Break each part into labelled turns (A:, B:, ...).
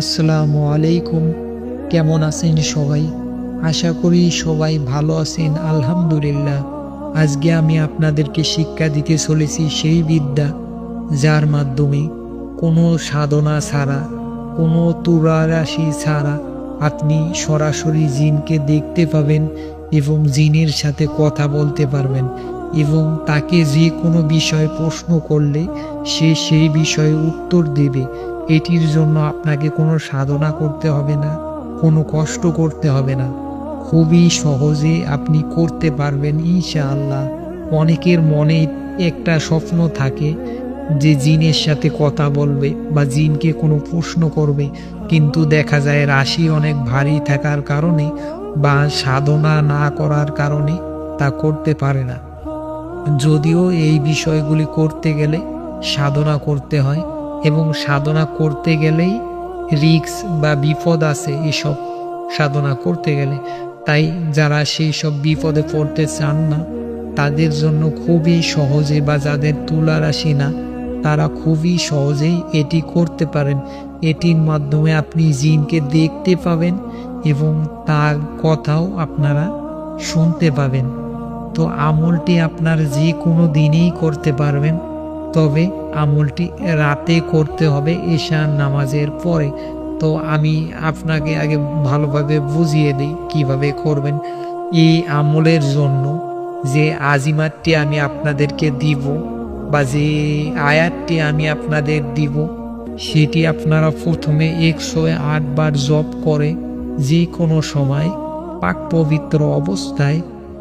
A: আসসালামু আলাইকুম। কেমন আছেন সবাই? আশা করি সবাই ভালো আছেন, আলহামদুলিল্লাহ। আজকে আমি আপনাদেরকে শিক্ষা দিতে চলেছি সেই বিদ্যা, যার মাধ্যমে কোনো সাধনা ছাড়া, কোনো তুরারাশি ছাড়া আপনি সরাসরি জিনকে দেখতে পাবেন এবং জিনের সাথে কথা বলতে পারবেন এবং তাকে যে কোনো বিষয়ে প্রশ্ন করলে সে সেই বিষয়ে উত্তর দেবে। এটির জন্য আপনাকে কোনো সাধনা করতে হবে না, কোনো কষ্ট করতে হবে না। খুবই সহজে আপনি করতে পারবেন ইনশাআল্লাহ। অনেকের মনে একটা স্বপ্ন থাকে যে জিনের সাথে কথা বলবে বা জিনকে কোনো প্রশ্ন করবে, কিন্তু দেখা যায় রাশি অনেক ভারী থাকার কারণে বা সাধনা না করার কারণে তা করতে পারে না। যদিও এই বিষয়গুলি করতে গেলে সাধনা করতে হয় এবং সাধনা করতে গেলেই রিক্স বা বিপদ আছে এসব সাধনা করতে গেলে। তাই যারা সেই সব বিপদে পড়তে চান না, তাদের জন্য খুবই সহজে বা যাদের তুলা রাশি না, তারা খুবই সহজেই এটি করতে পারেন। এটির মাধ্যমে আপনি জিনকে দেখতে পাবেন এবং তার কথাও আপনারা শুনতে পাবেন। তো আমলটি আপনার যে কোনো দিনেই করতে পারবেন। তবে আমলটি রাতে করতে হবে ঈশান নামাজের পরে। তো আমি আপনাকে আগে ভালোভাবে বুঝিয়ে দিই কীভাবে করবেন। এই আমলের জন্য যে আজিমাতটি আমি আপনাদেরকে দিব বা যে আয়াতটি আমি আপনাদের দিব, সেটি আপনারা প্রথমে একশো আটবার জপ করে যে কোনো সময় পাক পবিত্র অবস্থায়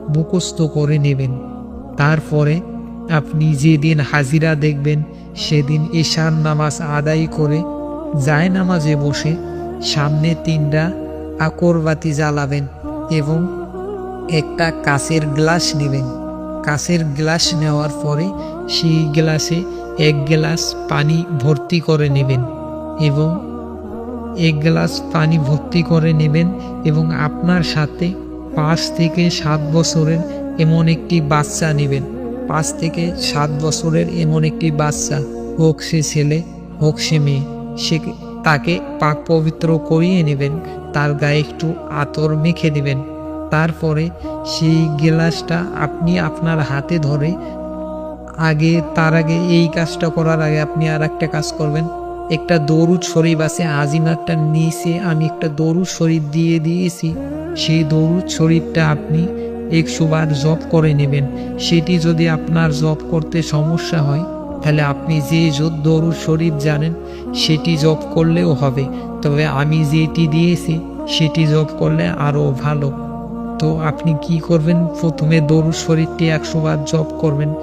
A: মুখস্থ করে নেবেন। তারপরে আপনি যেদিন হাজিরা দেখবেন, সেদিন ঈশান নামাজ আদায় করে যায় নামাজে বসে সামনে তিনটা আকরবাতি জ্বালাবেন এবং একটা কাঁচের গ্লাস নেবেন। কাঁচের গ্লাস নেওয়ার পরে সেই গ্লাসে এক গ্লাস পানি ভর্তি করে নেবেন এবং এক গ্লাস পানি ভর্তি করে নেবেন এবং আপনার সাথে পাঁচ থেকে সাত বছরের এমন একটি বাচ্চা নেবেন। পাঁচ থেকে সাত বছরের এমন একটি বাচ্চা, হোক সে ছেলে, হোক সে মেয়ে। সে তাকে পাক পবিত্র করিয়ে নেবেন, তার গায়ে একটু আতর মেখে দিবেন। তারপরে সেই গিলাসটা আপনি আপনার হাতে ধরে, আগে, তার আগে এই কাজটা করার আগে আপনি আর একটা কাজ করবেন। একটা দরুদ শরীফ আছে আজিমারটার নিচে আমি একটা দরুদ শরীফ দিয়ে দিয়েছি। সেই দরুদ শরীফটা আপনি একশো বার জপ করে নেবেন। সেটি যদি আপনার জপ করতে সমস্যা হয়, তাহলে আপনি যে দরুদ শরীফ জানেন, সেটি জপ করলেও হবে। তবে আমি যেটি দিয়েছি, সেটি জপ করলে আরও ভালো। তো আপনি কি করবেন? প্রথমে দরুদ শরীফটি একশো বার জপ করবেন।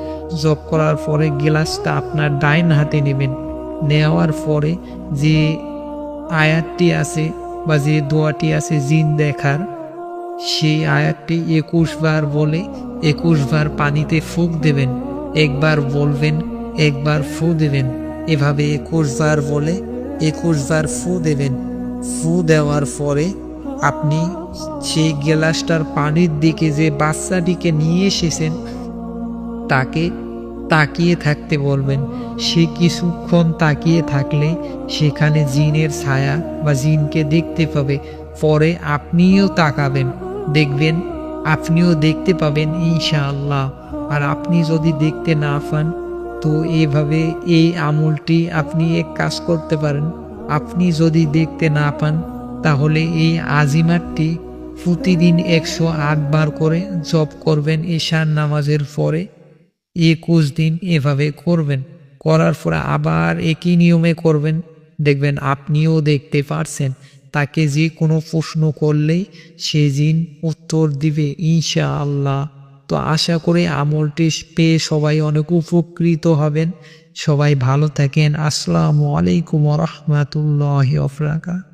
A: জপ করার পরে গ্লাসটা আপনার ডাইন হাতে নেবেন। নেওয়ার পরে যে আয়াতটি আছে বা যে দোয়াটি আছে জিন দেখার সেই আয়াতটি একুশ বার বলে একুশ বার পানিতে ফুঁক দেবেন, একবার বলবেন, একবার ফু দেবেন। এভাবে একুশ বার বলে একুশ বার ফু দেবেন। ফু দেওয়ার পরে আপনি সেই গ্লাসটার পানির দিকে যে বাচ্চাটিকে নিয়ে এসেছেন, তাকে তাকিয়ে থাকতে বলবেন। সে কিছুক্ষণ তাকিয়ে থাকলে সেখানে জিনের ছায়া বা জিনকে দেখতে পাবে, পরে আপনিও তাকাবেন। দেখবেন, আপনিও দেখতে পাবেন ইনশাআল্লাহ। আর আপনি যদি দেখতে না পান, তো এইভাবে এই আমলটি আপনি এক কাজ করতে পারেন। আপনি যদি দেখতে না পান, তাহলে এই আজিমারটি প্রতিদিন একশো আটবার করে জপ করবেন ঈশান নামাজের পরে। একুশ দিন এভাবে করবেন। করার পরে আবার একই নিয়মে করবেন। দেখবেন আপনিও দেখতে পারছেন তাকে যে কোনো প্রশ্ন করলেই সে জিন উত্তর দিবে ইনশা আল্লাহ তো আশা করে আমলটি পেয়ে সবাই অনেক উপকৃত হবেন। সবাই ভালো থাকেন। আসসালামু আলাইকুম রহমতুল্লাহ আফরাকা